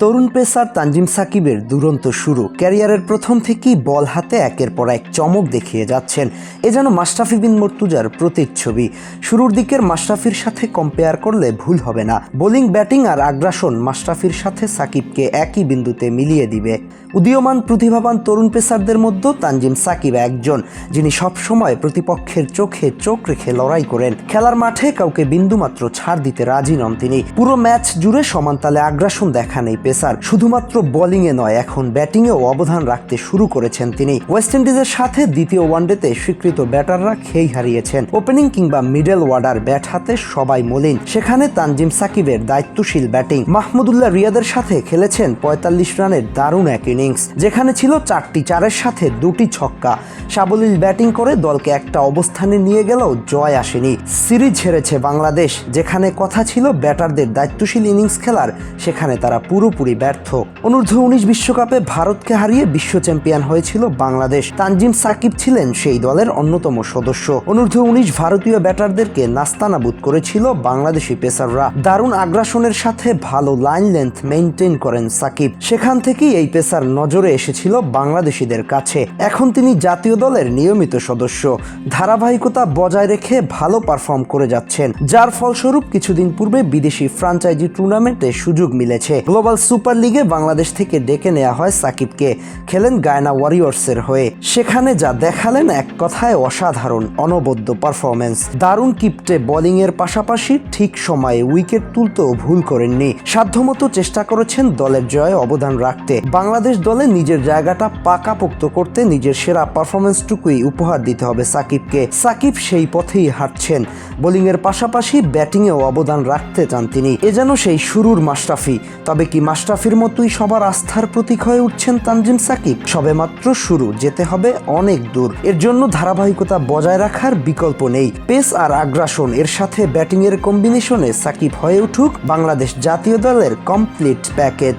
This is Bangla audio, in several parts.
তরুণ পেসার তানজিম সাকিবের দুরন্ত শুরু। ক্যারিয়ারের প্রথম থেকেই বল হাতে একের পর এক চমক দেখিয়ে যাচ্ছেন। এ যেন মাশরাফি বিন মর্তুজার প্রতিচ্ছবি। শুরুর দিকের মাশরাফির সাথে কম্পেয়ার করলে ভুল হবে না। বোলিং, ব্যাটিং আর আগ্রাসন মাশরাফির সাথে সাকিবকে একই বিন্দুতে মিলিয়ে দিবে। উদীয়মান, প্রতিভাবান তরুণ পেসারদের মধ্যে তানজিম সাকিব একজন, যিনি সবসময় প্রতিপক্ষের চোখে চোখ রেখে লড়াই করেন। খেলার মাঠে কাউকে বিন্দুমাত্র ছাড় দিতে রাজি নন তিনি। পুরো ম্যাচ জুড়ে সমানতালে আগ্রাসন দেখান এই পেসার শুধুমাত্র বোলিংয়ে নয়, এখন ব্যাটিংয়েও অবদান রাখতে শুরু করেছেন তিনি। ওয়েস্ট ইন্ডিজের সাথে দ্বিতীয় ওয়ানডেতে স্বীকৃত ব্যাটাররা খেই হারিয়েছেন। ওপেনিং কিংবা মিডল ওয়ার্ডার ব্যাট হাতে সবাই মলিন। সেখানে তানজিম সাকিবের দায়িত্বশীল ব্যাটিং। মাহমুদুল্লাহ রিয়াদের সাথে খেলেছেন পঁয়তাল্লিশ রানের দারুণ এক ইনিংস, যেখানে ছিল চারটি চারের সাথে দুটি ছক্কা। সাবলীল ব্যাটিং করে দলকে একটা অবস্থানে নিয়ে গেলেও জয় আসেনি। সিরিজ হেরেছে বাংলাদেশ, যেখানে কথা ছিল ব্যাটারদের দায়িত্বশীল ইনিংস খেলার, সেখানে তারা পুরোপুরি ব্যর্থ। অনূর্ধ্ব উনিশ বিশ্বকাপে ভারতকে হারিয়ে বিশ্ব চ্যাম্পিয়ন হয়েছিল বাংলাদেশ। তানজিম সাকিব ছিলেন সেই দলের অন্যতম সদস্য। অনূর্ধ্ব উনিশ ভারতীয় ব্যাটারদেরকে নাস্তানাবুদ করেছিল বাংলাদেশি পেসাররা। দারুণ আগ্রাসনের সাথে ভালো লাইন লেন্থ মেনটেন করেন সাকিব। সেখান থেকেই এই পেসার নজরে এসেছিল বাংলাদেশিদের কাছে। এখন তিনি জাতীয় দলের নিয়মিত সদস্য। ধারাবাহিকতা বজায় রেখে ভালো পারফর্ম করে যাচ্ছেন। যার ফলস্বরূপ কিছুদিন পূর্বে বিদেশি ফ্রাঞ্চাইজি টুর্নামেন্টে সুযোগ মিলেছে। গ্লোবাল সুপার লিগে বাংলাদেশ থেকে ডেকে নেওয়া হয় সাকিবকে। খেলেন গায়না ওয়ারিয়র্সের হয়ে। সেখানে যা দেখালেন এক কথায় অসাধারণ, অনবদ্য পারফরমেন্স দারুণ কিপটে বোলিংয়ের পাশাপাশি ঠিক সময়ে উইকেট তুলতেও ভুল করেননি। সাধ্যমতো চেষ্টা করেছেন দলের জয়ে অবদান রাখতে। বাংলাদেশ দলে নিজের জায়গাটা পাকাপোক্ত করতে নিজের সেরা পারফরমেন্সটুকুই উপহার দিতে হবে সাকিবকে। সাকিব সেই পথেই হাঁটছেন। বোলিংয়ের পাশাপাশি ব্যাটিংয়েও অবদান রাখতে চান তিনি। এ যেন সেই শুরুর মাশরাফি। তবে কি মাশরাফির মতোই সবার আস্থার প্রতীক হয়ে উঠছেন তানজিম সাকিব। সবেমাত্র শুরু, যেতে হবে অনেক দূর। এর জন্য ধারাবাহিকতা বজায় রাখার বিকল্প নেই। পেস আর আগ্রাসন, এর সাথে ব্যাটিংয়ের কম্বিনেশনে সাকিব হয়ে উঠুক বাংলাদেশ জাতীয় দলের complete package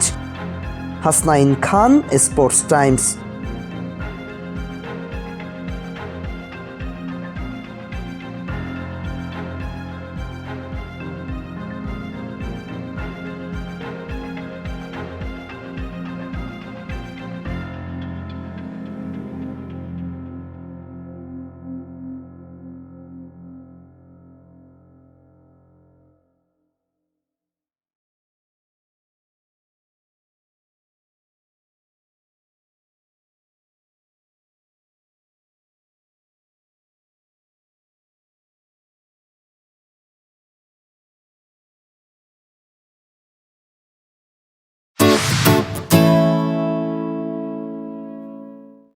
Hasnain Khan Sports Times